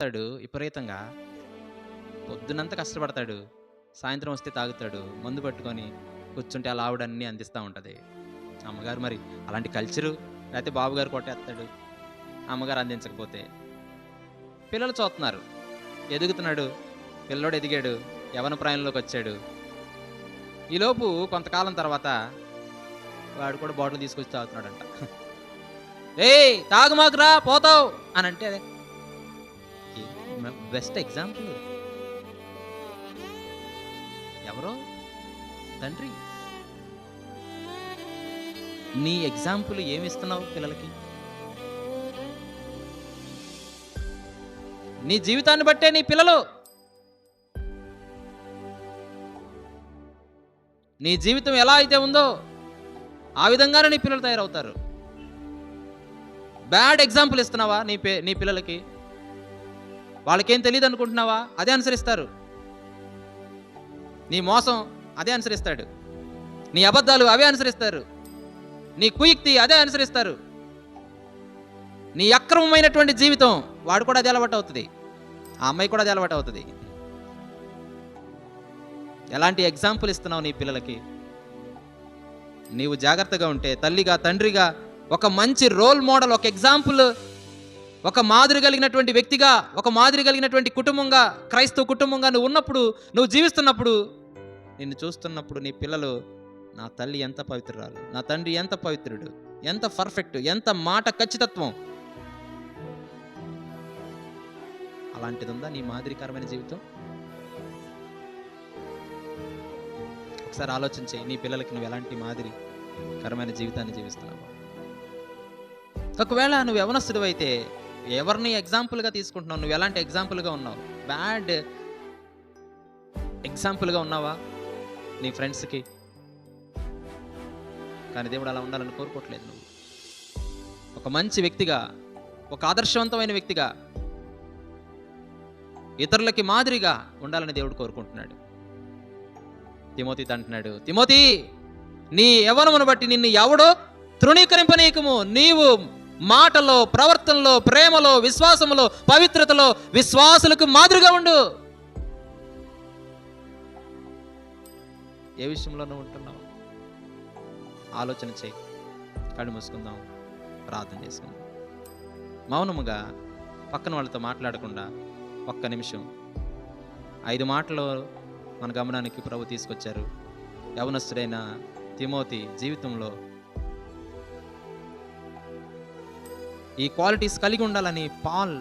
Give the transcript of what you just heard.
తాగుతాడు విపరీతంగా. పొద్దునంతా కష్టపడతాడు సాయంత్రం వస్తే తాగుతాడు మందు పట్టుకొని కూర్చుంటే అలా ఆవిడన్నీ అందిస్తూ ఉంటుంది. అమ్మగారు మరి అలాంటి కల్చరు లేకపోతే బాబుగారు కొట్టేస్తాడు అమ్మగారు అందించకపోతే. పిల్లలు చూస్తున్నారు. ఎదుగుతున్నాడు పిల్లోడు ఎదిగాడు యవన ప్రాయంలోకి వచ్చాడు. ఈలోపు కొంతకాలం తర్వాత వాడు కూడా బాటిల్ తీసుకొచ్చి తాగుతున్నాడంట. ఏయ్ తాగు మాకురా పోతావు అని అంటే బెస్ట్ ఎగ్జాంపుల్ ఎవరో? తండ్రి. నీ ఎగ్జాంపుల్ ఏమి ఇస్తున్నావు పిల్లలకి? నీ జీవితాన్ని బట్టే నీ పిల్లలు. నీ జీవితం ఎలా అయితే ఉందో ఆ విధంగానే నీ పిల్లలు తయారవుతారు. బ్యాడ్ ఎగ్జాంపుల్ ఇస్తున్నావా నీ పే నీ పిల్లలకి? వాళ్ళకేం తెలియదు అనుకుంటున్నావా? అదే అనుసరిస్తారు. నీ మోసం అదే అనుసరిస్తాడు. నీ అబద్ధాలు అవే అనుసరిస్తారు. నీ కుయుక్తి అదే అనుసరిస్తారు. నీ అక్రమమైనటువంటి జీవితం వాడు కూడా అదే అలవాటు అవుతుంది. ఆ అమ్మాయి కూడా అది అలవాటు అవుతుంది. ఎలాంటి ఎగ్జాంపుల్ ఇస్తున్నావు నీ పిల్లలకి? నీవు జాగ్రత్తగా ఉంటే తల్లిగా తండ్రిగా ఒక మంచి రోల్ మోడల్ ఒక ఎగ్జాంపుల్ ఒక మాదిరి కలిగినటువంటి వ్యక్తిగా ఒక మాదిరి కలిగినటువంటి కుటుంబంగా క్రైస్తవ కుటుంబంగా నువ్వు ఉన్నప్పుడు నువ్వు జీవిస్తున్నప్పుడు నిన్ను చూస్తున్నప్పుడు నీ పిల్లలు నా తల్లి ఎంత పవిత్రురాలు నా తండ్రి ఎంత పవిత్రుడు ఎంత పర్ఫెక్ట్ ఎంత మాట ఖచ్చితత్వం. అలాంటిది ఉందా నీ మాదిరికరమైన జీవితం? ఒకసారి ఆలోచించే నీ పిల్లలకి నువ్వు ఎలాంటి మాదిరి కరమైన జీవితాన్ని జీవిస్తున్నావు. ఒకవేళ నువ్వు యవనస్తుడు అయితే ఎవరిని ఎగ్జాంపుల్గా తీసుకుంటున్నావు? నువ్వు ఎలాంటి ఎగ్జాంపుల్గా ఉన్నావు? బ్యాడ్ ఎగ్జాంపుల్గా ఉన్నావా? నీ ఫ్రెండ్స్కి కానీ దేవుడు అలా ఉండాలని కోరుకోవట్లేదు నువ్వు. ఒక మంచి వ్యక్తిగా ఒక ఆదర్శవంతమైన వ్యక్తిగా ఇతరులకి మాదిరిగా ఉండాలని దేవుడు కోరుకుంటున్నాడు. తిమోతి అంటున్నాడు తిమోతి నీ యవనమును బట్టి నిన్ను ఎవడో తృణీకరింపనీయకము. నీవు మాటలో ప్రవర్తనలో ప్రేమలో విశ్వాసములో పవిత్రతలో విశ్వాసులకు మాదిరిగా ఉండు. ఏ విషయంలోనూ ఉంటున్నావు? ఆలోచన చేయి. కళ్ళు మూసుకుందాం. ప్రార్థన చేసుకుందాం. మౌనముగా పక్కన వాళ్ళతో మాట్లాడకుండా ఒక్క నిమిషం. ఐదు మాటలు మన గమనానికి ప్రభు తీసుకొచ్చారు. యవనస్తుడైన తిమోతి జీవితంలో ఈ క్వాలిటీస్ కలిగి ఉండాలని పాల్